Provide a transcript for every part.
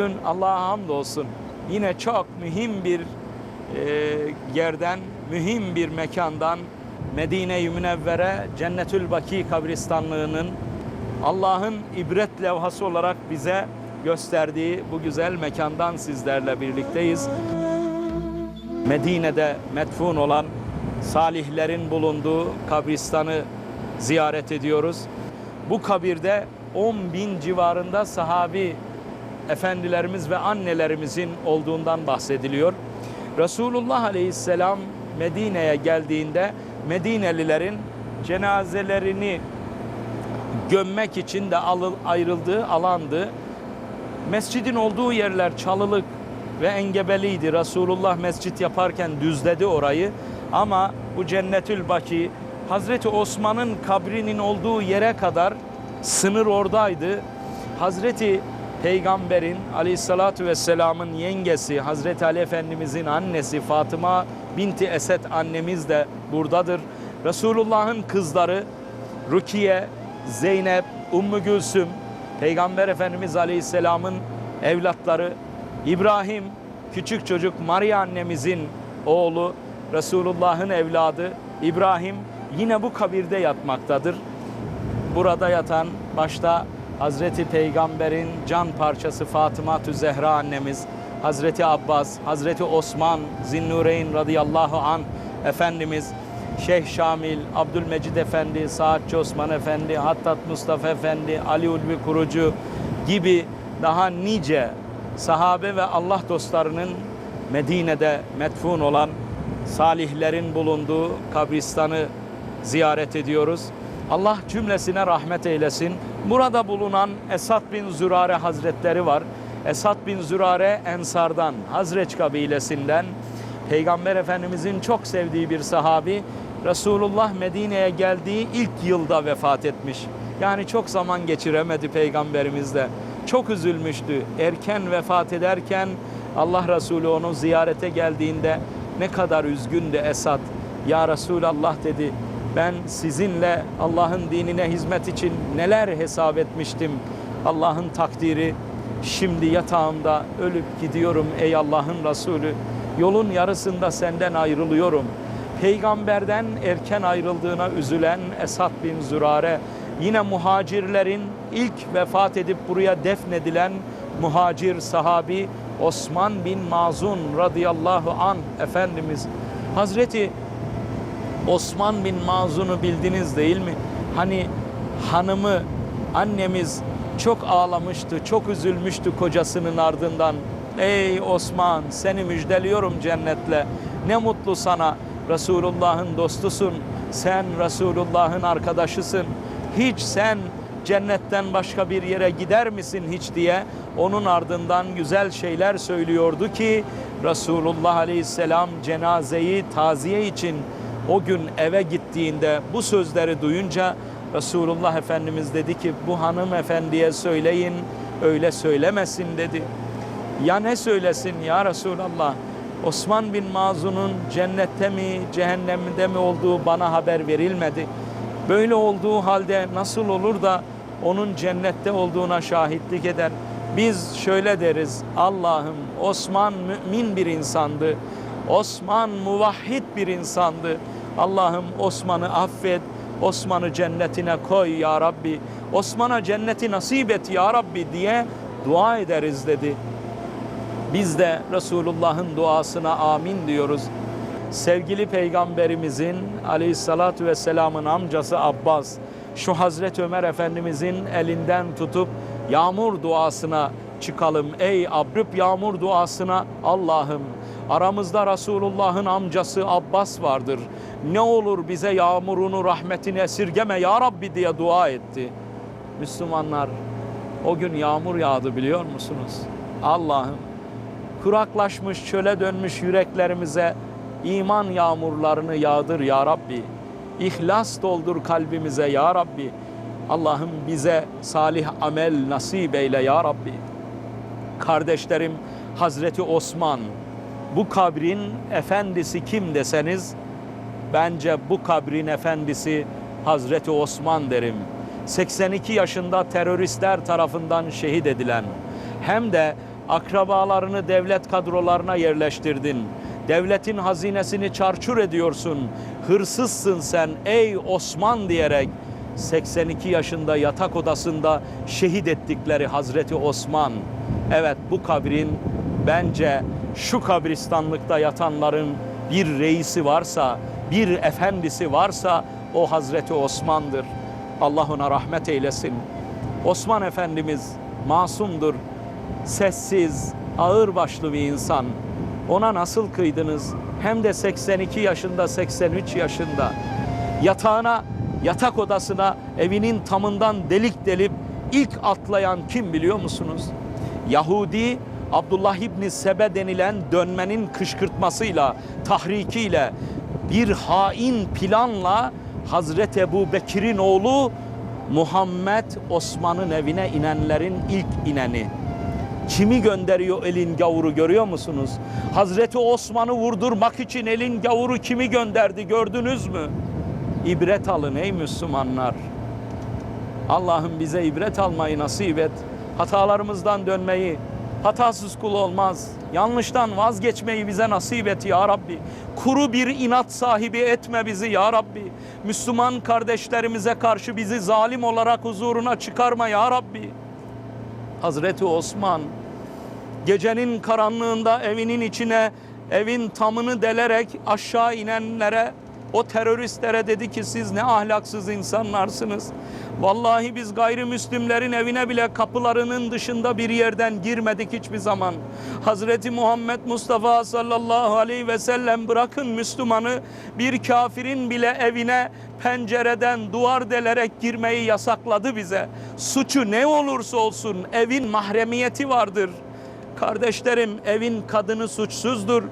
Bugün Allah'a hamdolsun yine çok mühim bir e, yerden, mühim bir mekandan Medine-i Münevvere Cennetül Baki kabristanlığının Allah'ın ibret levhası olarak bize gösterdiği bu güzel mekandan sizlerle birlikteyiz. Medine'de metfun olan salihlerin bulunduğu kabristanı ziyaret ediyoruz. Bu kabirde 10 bin civarında sahabi efendilerimiz ve annelerimizin olduğundan bahsediliyor. Resulullah Aleyhisselam Medine'ye geldiğinde Medinelilerin cenazelerini gömmek için de ayrıldığı alandı. Mescidin olduğu yerler çalılık ve engebeliydi. Resulullah mescit yaparken düzledi orayı. Ama bu Cennetül Baki Hazreti Osman'ın kabrinin olduğu yere kadar sınır oradaydı. Hazreti Peygamber'in aleyhissalatu vesselamın yengesi Hazreti Ali Efendimizin annesi Fatıma binti Esed annemiz de buradadır. Resulullah'ın kızları Rukiye, Zeynep, Ümmü Gülsüm, Peygamber Efendimiz Aleyhisselam'ın evlatları İbrahim, küçük çocuk Maria annemizin oğlu, Resulullah'ın evladı İbrahim yine bu kabirde yatmaktadır. Burada yatan başta Hazreti Peygamber'in can parçası Fatıma Zehra annemiz, Hazreti Abbas, Hazreti Osman Zinnureyn radıyallahu an Efendimiz, Şeyh Şamil, Abdülmecid Efendi, Saatçi Osman Efendi, Hattat Mustafa Efendi, Ali Ulvi Kurucu gibi daha nice sahabe ve Allah dostlarının Medine'de metfun olan salihlerin bulunduğu kabristanı ziyaret ediyoruz. Allah cümlesine rahmet eylesin. Burada bulunan Esad bin Zürare Hazretleri var. Esad bin Zürare Ensardan, Hazreç kabilesinden Peygamber Efendimizin çok sevdiği bir sahabi. Resulullah Medine'ye geldiği ilk yılda vefat etmiş. Yani çok zaman geçiremedi peygamberimizle. Çok üzülmüştü. Erken vefat ederken Allah Resulü onu ziyarete geldiğinde ne kadar üzgündü Esad. Ya Resulallah dedi ben sizinle Allah'ın dinine hizmet için neler hesap etmiştim. Allah'ın takdiri şimdi yatağımda ölüp gidiyorum ey Allah'ın Resulü. Yolun yarısında senden ayrılıyorum. Peygamberden erken ayrıldığına üzülen Esad bin Zürare yine muhacirlerin ilk vefat edip buraya defnedilen muhacir sahabi Osman bin Mazun radıyallahu an Efendimiz Hazreti Osman bin Mazun'u bildiniz değil mi? Hani hanımı annemiz çok ağlamıştı, çok üzülmüştü kocasının ardından. Ey Osman seni müjdeliyorum cennetle. Ne mutlu sana Resulullah'ın dostusun. Sen Resulullah'ın arkadaşısın. Hiç sen cennetten başka bir yere gider misin hiç diye onun ardından güzel şeyler söylüyordu ki Resulullah Aleyhisselam cenazeyi taziye için o gün eve gittiğinde bu sözleri duyunca Resulullah Efendimiz dedi ki bu hanımefendiye söyleyin öyle söylemesin dedi. Ya ne söylesin ya Resulallah? Osman bin Mazun'un cennette mi cehennemde mi olduğu bana haber verilmedi. Böyle olduğu halde nasıl olur da onun cennette olduğuna şahitlik eder. Biz şöyle deriz. Allah'ım Osman mümin bir insandı. Osman muvahhid bir insandı. Allah'ım Osman'ı affet. Osman'ı cennetine koy ya Rabbi. Osman'a cenneti nasip et ya Rabbi diye dua ederiz dedi. Biz de Resulullah'ın duasına amin diyoruz. Sevgili Peygamberimizin aleyhissalatu vesselamın amcası Abbas, şu Hazreti Ömer Efendimizin elinden tutup yağmur duasına çıkalım. Ey abrıp yağmur duasına Allah'ım aramızda Resulullah'ın amcası Abbas vardır. Ne olur bize yağmurunu rahmetini esirgeme ya Rabbi diye dua etti. Müslümanlar o gün yağmur yağdı biliyor musunuz? Allah'ım kuraklaşmış çöle dönmüş yüreklerimize iman yağmurlarını yağdır ya Rabbi. İhlas doldur kalbimize ya Rabbi. Allah'ım bize salih amel nasip eyle ya Rabbi. Kardeşlerim Hazreti Osman bu kabrin efendisi kim deseniz bence bu kabrin efendisi Hazreti Osman derim. 82 yaşında teröristler tarafından şehit edilen hem de Akrabalarını devlet kadrolarına yerleştirdin. Devletin hazinesini çarçur ediyorsun. Hırsızsın sen ey Osman diyerek 82 yaşında yatak odasında şehit ettikleri Hazreti Osman. Evet bu kabrin bence şu kabristanlıkta yatanların bir reisi varsa, bir efendisi varsa o Hazreti Osman'dır. Allah ona rahmet eylesin. Osman Efendimiz masumdur. Sessiz, ağırbaşlı bir insan. Ona nasıl kıydınız? Hem de 82 yaşında, 83 yaşında. Yatağına, yatak odasına evinin tamından delik delip ilk atlayan kim biliyor musunuz? Yahudi Abdullah İbni Sebe denilen dönmenin kışkırtmasıyla, tahrikiyle bir hain planla Hazreti Ebu Bekir'in oğlu Muhammed Osman'ın evine inenlerin ilk ineni. Kimi gönderiyor elin gavuru görüyor musunuz? Hazreti Osman'ı vurdurmak için elin gavuru kimi gönderdi gördünüz mü? İbret alın ey Müslümanlar. Allah'ım bize ibret almayı nasip et. Hatalarımızdan dönmeyi, hatasız kul olmaz. Yanlıştan vazgeçmeyi bize nasip et ya Rabbi. Kuru bir inat sahibi etme bizi ya Rabbi. Müslüman kardeşlerimize karşı bizi zalim olarak huzuruna çıkarma ya Rabbi. Hazreti Osman gecenin karanlığında evinin içine evin tamını delerek aşağı inenlere o teröristlere dedi ki siz ne ahlaksız insanlarsınız. Vallahi biz gayrimüslimlerin evine bile kapılarının dışında bir yerden girmedik hiçbir zaman. Hazreti Muhammed Mustafa sallallahu aleyhi ve sellem bırakın Müslümanı bir kafirin bile evine pencereden duvar delerek girmeyi yasakladı bize. Suçu ne olursa olsun evin mahremiyeti vardır. Kardeşlerim evin kadını suçsuzdur.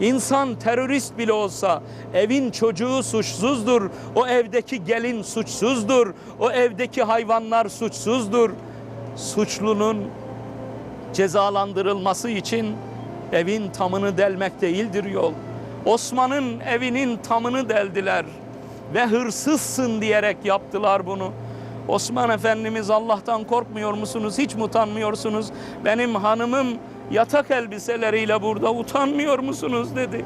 İnsan terörist bile olsa evin çocuğu suçsuzdur. O evdeki gelin suçsuzdur. O evdeki hayvanlar suçsuzdur. Suçlunun cezalandırılması için evin tamını delmek değildir yol. Osman'ın evinin tamını deldiler ve hırsızsın diyerek yaptılar bunu. Osman Efendimiz Allah'tan korkmuyor musunuz? Hiç mi utanmıyorsunuz? Benim hanımım yatak elbiseleriyle burada utanmıyor musunuz dedi.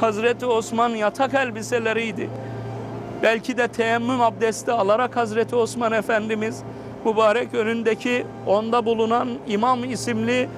Hazreti Osman yatak elbiseleriydi. Belki de teyemmüm abdesti alarak Hazreti Osman Efendimiz mübarek önündeki onda bulunan imam isimli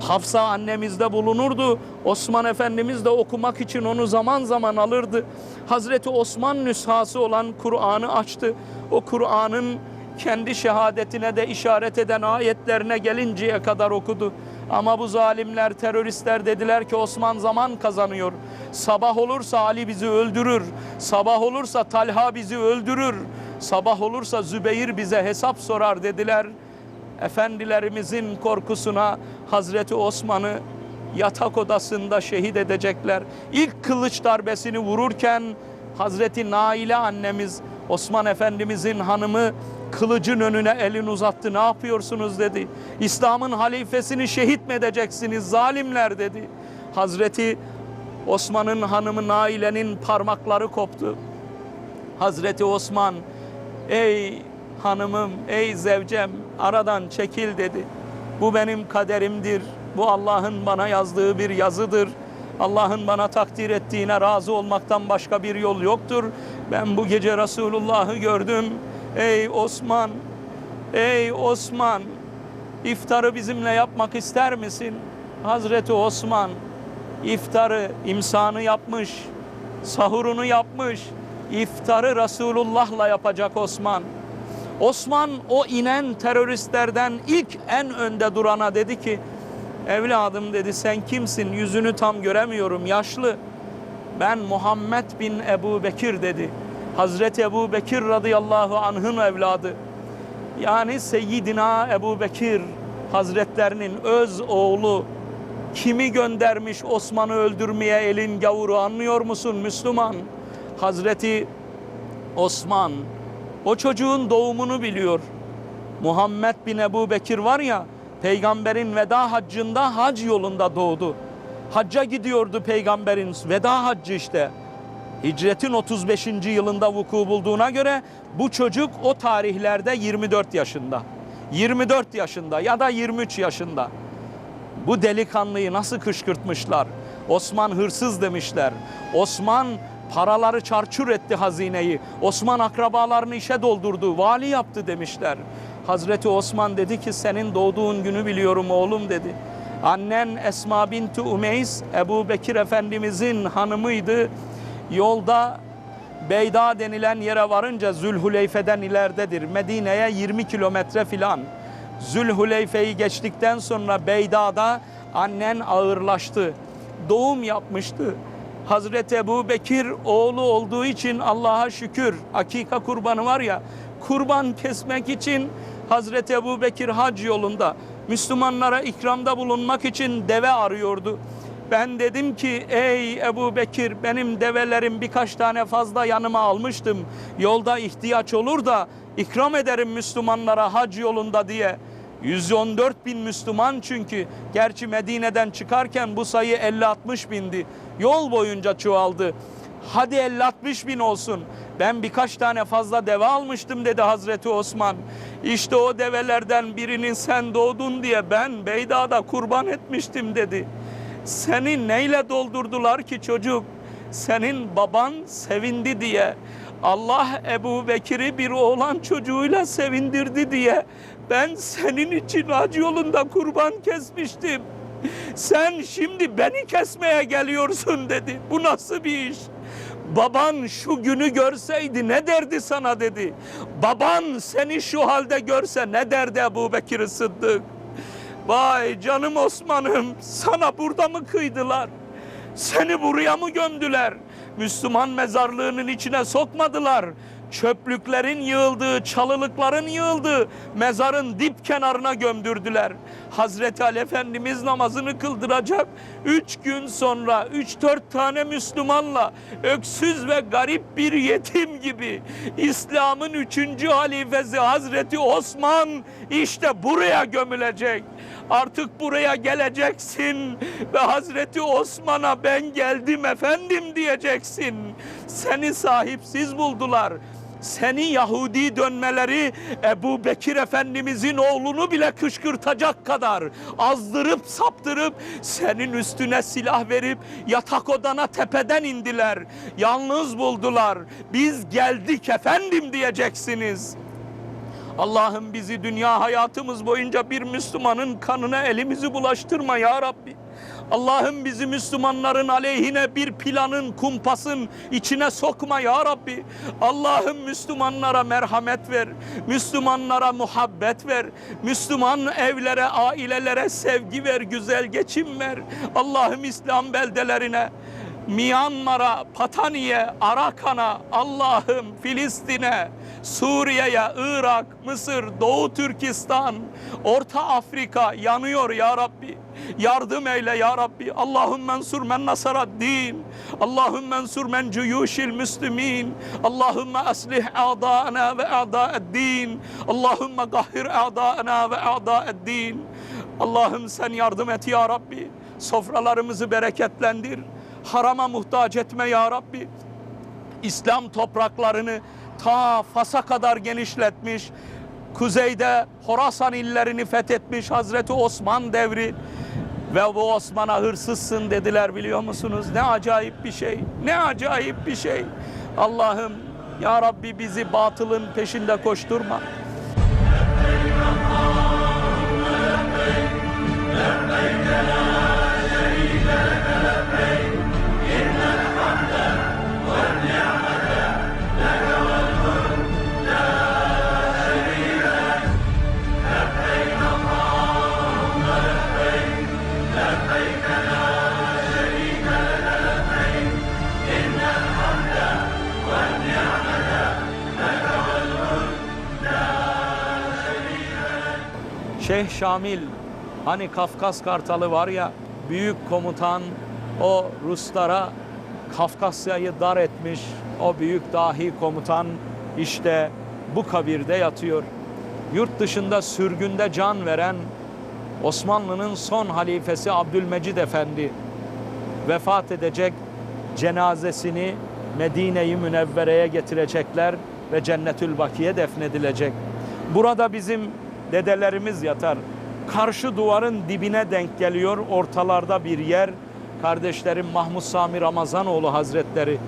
Hafsa annemizde bulunurdu. Osman Efendimiz de okumak için onu zaman zaman alırdı. Hazreti Osman nüshası olan Kur'an'ı açtı. O Kur'an'ın kendi şehadetine de işaret eden ayetlerine gelinceye kadar okudu. Ama bu zalimler, teröristler dediler ki Osman zaman kazanıyor. Sabah olursa Ali bizi öldürür. Sabah olursa Talha bizi öldürür. Sabah olursa Zübeyir bize hesap sorar dediler. Efendilerimizin korkusuna Hazreti Osman'ı yatak odasında şehit edecekler. İlk kılıç darbesini vururken Hazreti Naile annemiz Osman Efendimizin hanımı kılıcın önüne elini uzattı. Ne yapıyorsunuz dedi. İslam'ın halifesini şehit mi edeceksiniz zalimler dedi. Hazreti Osman'ın hanımı Naile'nin parmakları koptu. Hazreti Osman ey hanımım ey zevcem aradan çekil dedi. Bu benim kaderimdir. Bu Allah'ın bana yazdığı bir yazıdır. Allah'ın bana takdir ettiğine razı olmaktan başka bir yol yoktur. Ben bu gece Resulullah'ı gördüm. Ey Osman, ey Osman, iftarı bizimle yapmak ister misin? Hazreti Osman, iftarı, imsanı yapmış, sahurunu yapmış, iftarı Resulullah'la yapacak Osman. Osman o inen teröristlerden ilk en önde durana dedi ki, evladım dedi sen kimsin yüzünü tam göremiyorum yaşlı. Ben Muhammed bin Ebu Bekir dedi. Hazreti Ebu Bekir radıyallahu anh'ın evladı. Yani Seyyidina Ebu Bekir Hazretlerinin öz oğlu kimi göndermiş Osman'ı öldürmeye elin gavuru anlıyor musun Müslüman? Hazreti Osman o çocuğun doğumunu biliyor. Muhammed bin Ebu Bekir var ya peygamberin veda haccında hac yolunda doğdu. Hacca gidiyordu peygamberin veda haccı işte. Hicretin 35. yılında vuku bulduğuna göre bu çocuk o tarihlerde 24 yaşında. 24 yaşında ya da 23 yaşında. Bu delikanlıyı nasıl kışkırtmışlar? Osman hırsız demişler. Osman paraları çarçur etti hazineyi. Osman akrabalarını işe doldurdu, vali yaptı demişler. Hazreti Osman dedi ki senin doğduğun günü biliyorum oğlum dedi. Annen Esma binti Umeys Ebu Bekir Efendimizin hanımıydı. Yolda Beyda denilen yere varınca Zülhuleyfe'den ileridedir. Medine'ye 20 kilometre filan. Zülhuleyfe'yi geçtikten sonra Beyda'da annen ağırlaştı. Doğum yapmıştı. Hazreti Ebu Bekir oğlu olduğu için Allah'a şükür akika kurbanı var ya kurban kesmek için Hazreti Ebu Bekir hac yolunda Müslümanlara ikramda bulunmak için deve arıyordu. Ben dedim ki ey Ebu Bekir benim develerim birkaç tane fazla yanıma almıştım. Yolda ihtiyaç olur da ikram ederim Müslümanlara hac yolunda diye. 114 bin Müslüman çünkü. Gerçi Medine'den çıkarken bu sayı 50-60 bindi. Yol boyunca çoğaldı. Hadi 50-60 bin olsun. Ben birkaç tane fazla deve almıştım dedi Hazreti Osman. İşte o develerden birinin sen doğdun diye ben Beyda'da kurban etmiştim dedi. Seni neyle doldurdular ki çocuk? Senin baban sevindi diye. Allah Ebu Bekir'i bir oğlan çocuğuyla sevindirdi diye. Ben senin için hac yolunda kurban kesmiştim. Sen şimdi beni kesmeye geliyorsun dedi. Bu nasıl bir iş? Baban şu günü görseydi ne derdi sana dedi. Baban seni şu halde görse ne derdi Ebu Bekir Sıddık? Vay canım Osman'ım sana burada mı kıydılar? Seni buraya mı gömdüler? Müslüman mezarlığının içine sokmadılar. Çöplüklerin yığıldığı, çalılıkların yığıldığı mezarın dip kenarına gömdürdüler. Hazreti Ali Efendimiz namazını kıldıracak. Üç gün sonra üç dört tane Müslümanla öksüz ve garip bir yetim gibi İslam'ın üçüncü halifesi Hazreti Osman işte buraya gömülecek. Artık buraya geleceksin ve Hazreti Osman'a ben geldim efendim diyeceksin. Seni sahipsiz buldular. Seni Yahudi dönmeleri Ebu Bekir Efendimizin oğlunu bile kışkırtacak kadar azdırıp saptırıp senin üstüne silah verip yatak odana tepeden indiler. Yalnız buldular. Biz geldik efendim diyeceksiniz. Allah'ım bizi dünya hayatımız boyunca bir Müslümanın kanına elimizi bulaştırma ya Rabbi. Allah'ım bizi Müslümanların aleyhine bir planın, kumpasın içine sokma ya Rabbi. Allah'ım Müslümanlara merhamet ver. Müslümanlara muhabbet ver. Müslüman evlere, ailelere sevgi ver, güzel geçim ver. Allah'ım İslam beldelerine Myanmar'a, Patani'ye, Arakan'a, Allah'ım Filistin'e, Suriye'ye, Irak, Mısır, Doğu Türkistan, Orta Afrika yanıyor ya Rabbi. Yardım eyle ya Rabbi. Allahümme mensur men nasara din. Allahümme mensur men cuyuşil müslimin. Allahümme aslih a'da'ana ve a'da'ed din. Allahümme gahhir a'da'ana ve a'da'ed din. Allah'ım sen yardım et ya Rabbi. Sofralarımızı bereketlendir. Harama muhtaç etme ya Rabbi. İslam topraklarını ta Fas'a kadar genişletmiş. Kuzeyde Horasan illerini fethetmiş Hazreti Osman devri. Ve bu Osman'a hırsızsın dediler biliyor musunuz? Ne acayip bir şey. Ne acayip bir şey. Allah'ım ya Rabbi bizi batılın peşinde koşturma. Şamil hani Kafkas Kartalı var ya büyük komutan o Ruslara Kafkasya'yı dar etmiş o büyük dahi komutan işte bu kabirde yatıyor. Yurt dışında sürgünde can veren Osmanlı'nın son halifesi Abdülmecid Efendi vefat edecek cenazesini Medine-i Münevvere'ye getirecekler ve Cennetül Baki'ye defnedilecek. Burada bizim dedelerimiz yatar. karşı duvarın dibine denk geliyor. Ortalarda bir yer. Kardeşlerim Mahmud Sami Ramazanoğlu Hazretleri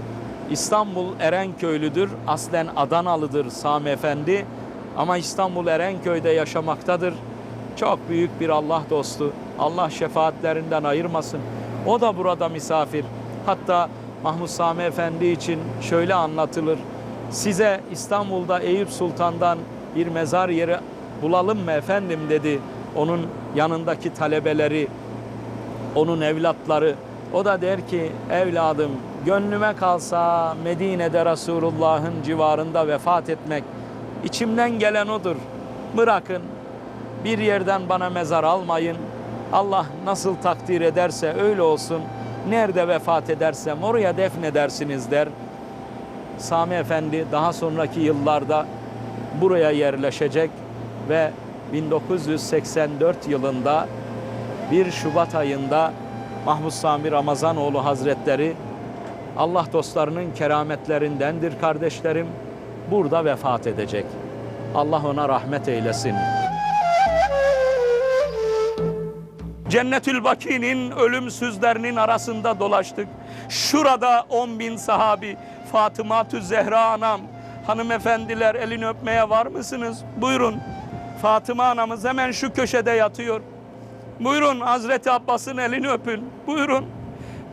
İstanbul Erenköylüdür. Aslen Adanalıdır Sami Efendi. Ama İstanbul Erenköy'de yaşamaktadır. Çok büyük bir Allah dostu. Allah şefaatlerinden ayırmasın. O da burada misafir. Hatta Mahmud Sami Efendi için şöyle anlatılır. Size İstanbul'da Eyüp Sultan'dan bir mezar yeri bulalım mı efendim dedi. Onun yanındaki talebeleri, onun evlatları. O da der ki evladım gönlüme kalsa Medine'de Resulullah'ın civarında vefat etmek içimden gelen odur. Bırakın bir yerden bana mezar almayın. Allah nasıl takdir ederse öyle olsun. Nerede vefat edersem oraya defnedersiniz der. Sami Efendi daha sonraki yıllarda buraya yerleşecek ve 1984 yılında 1 Şubat ayında Mahmud Sami Ramazanoğlu Hazretleri Allah dostlarının kerametlerindendir kardeşlerim. Burada vefat edecek. Allah ona rahmet eylesin. Cennetül Baki'nin ölümsüzlerinin arasında dolaştık. Şurada 10 bin sahabi Fatıma Zehra anam hanımefendiler elini öpmeye var mısınız? Buyurun. Fatıma anamız hemen şu köşede yatıyor. Buyurun Hazreti Abbas'ın elini öpün. Buyurun.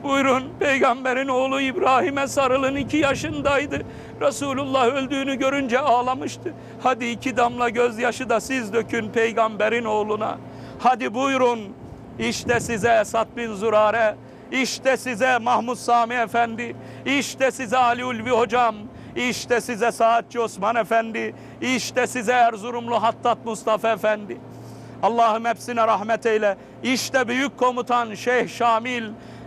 Buyurun peygamberin oğlu İbrahim'e sarılın iki yaşındaydı. Resulullah öldüğünü görünce ağlamıştı. Hadi iki damla gözyaşı da siz dökün peygamberin oğluna. Hadi buyurun işte size Esad bin Zurare, işte size Mahmud Sami Efendi, işte size Ali Ulvi Hocam, işte size Saatçi Osman Efendi, işte size Erzurumlu Hattat Mustafa Efendi. Allah'ım hepsine rahmet eyle. İşte büyük komutan Şeyh Şamil.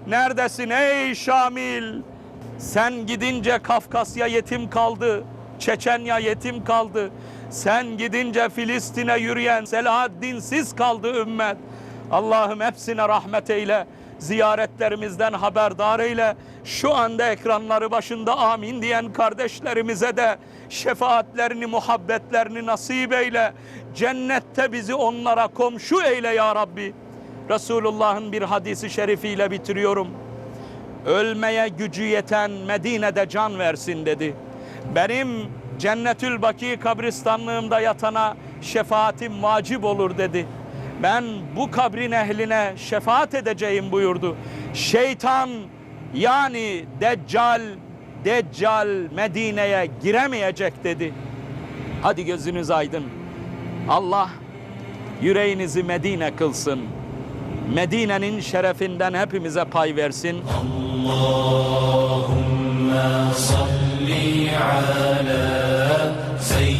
Neredesin ey Şamil? Sen gidince Kafkasya yetim kaldı. Çeçenya yetim kaldı. Sen gidince Filistin'e yürüyen Selahaddinsiz kaldı ümmet. Allah'ım hepsine rahmet eyle. Ziyaretlerimizden haberdar eyle. Şu anda ekranları başında amin diyen kardeşlerimize de şefaatlerini, muhabbetlerini nasip eyle. Cennette bizi onlara komşu eyle ya Rabbi. Resulullah'ın bir hadisi şerifiyle bitiriyorum. Ölmeye gücü yeten Medine'de can versin dedi. Benim Cennetül Baki kabristanlığımda yatana şefaatim vacip olur dedi. Ben bu kabrin ehline şefaat edeceğim buyurdu. Şeytan yani Deccal, Deccal Medine'ye giremeyecek dedi. Hadi gözünüz aydın. Allah yüreğinizi Medine kılsın. Medine'nin şerefinden hepimize pay versin. Allahümme salli ala seyyidina